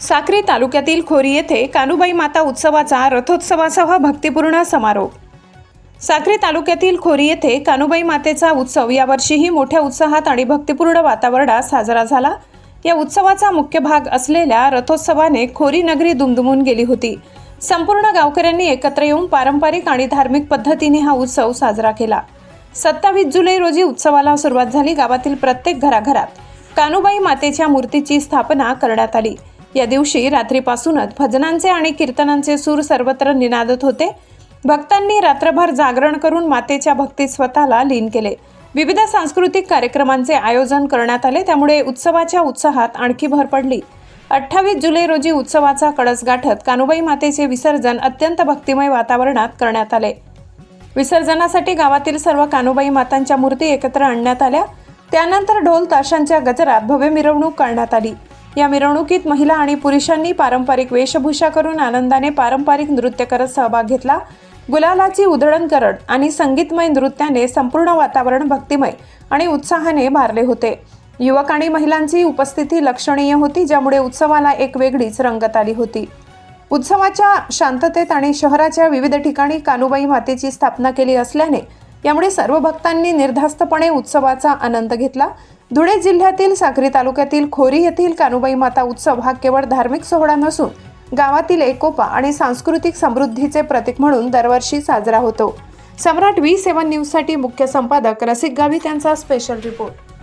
साक्री तालुक्यातील खोरी येथे कानुबाई माता उत्सवाचा रथोत्सवासह भक्तिपूर्ण समारोप. साक्री तालुक्यातील खोरी येथे कानुबाई मातेचा उत्सव यावर्षीही मोठ्या उत्साहात आणि भक्तिपूर्ण वातावरणात साजरा झाला. या उत्सवाचा मुख्य भाग असलेल्या रथोत्सवाने खोरी नगरी दुमदुमून गेली होती. संपूर्ण गावकऱ्यांनी एकत्र येऊन पारंपरिक आणि धार्मिक पद्धतीने हा उत्सव साजरा केला. सत्तावीस जुलै रोजी उत्सवाला सुरुवात झाली. गावातील प्रत्येक घराघरात कानुबाई मातेच्या मूर्तीची स्थापना करण्यात आली. या दिवशी रात्रीपासूनच भजनांचे आणि कीर्तनांचे सूर सर्वत्र निनादत होते. भक्तांनी रात्रभर जागरण करून मातेच्या भक्तीत स्वतःला लीन केले. विविध सांस्कृतिक कार्यक्रमांचे आयोजन करण्यात आले. त्यामुळे उत्सवाच्या उत्साहात आणखी भर पडली. अठ्ठावीस जुलै रोजी उत्सवाचा कळस गाठत कानुबाई मातेचे विसर्जन अत्यंत भक्तिमय वातावरणात करण्यात आले. विसर्जनासाठी गावातील सर्व कानुबाई मातांच्या मूर्ती एकत्र आणण्यात आल्या. त्यानंतर ढोल ताशांच्या गजरात भव्य मिरवणूक करण्यात आली. या मिरवणुकीत महिला आणि पुरुषांनी पारंपरिक वेशभूषा करून आनंदाने पारंपरिक नृत्य करत सहभाग घेतला. गुलालाची उधळण करत आणि संगीतमय नृत्याने संपूर्ण वातावरण भक्तिमय आणि उत्साहाने भारले होते. युवक आणि महिलांची उपस्थिती लक्षणीय होती ज्यामुळे उत्सवाला एक वेगळीच रंगत आली होती. उत्सवाच्या शांततेत आणि शहराच्या विविध ठिकाणी कानुबाई मातेची स्थापना केली असल्याने यामुळे सर्व भक्तांनी निर्धास्तपणे उत्सवाचा आनंद घेतला. धुळे जिल्ह्यातील साक्री तालुक्यातील खोरी येथील कानुबाई माता उत्सव हा केवळ धार्मिक सोहळा नसून गावातील एकोपा आणि सांस्कृतिक समृद्धीचे प्रतीक म्हणून दरवर्षी साजरा होतो. सम्राट व्ही सेवन न्यूजसाठी मुख्य संपादक रसिक गावित यांचा स्पेशल रिपोर्ट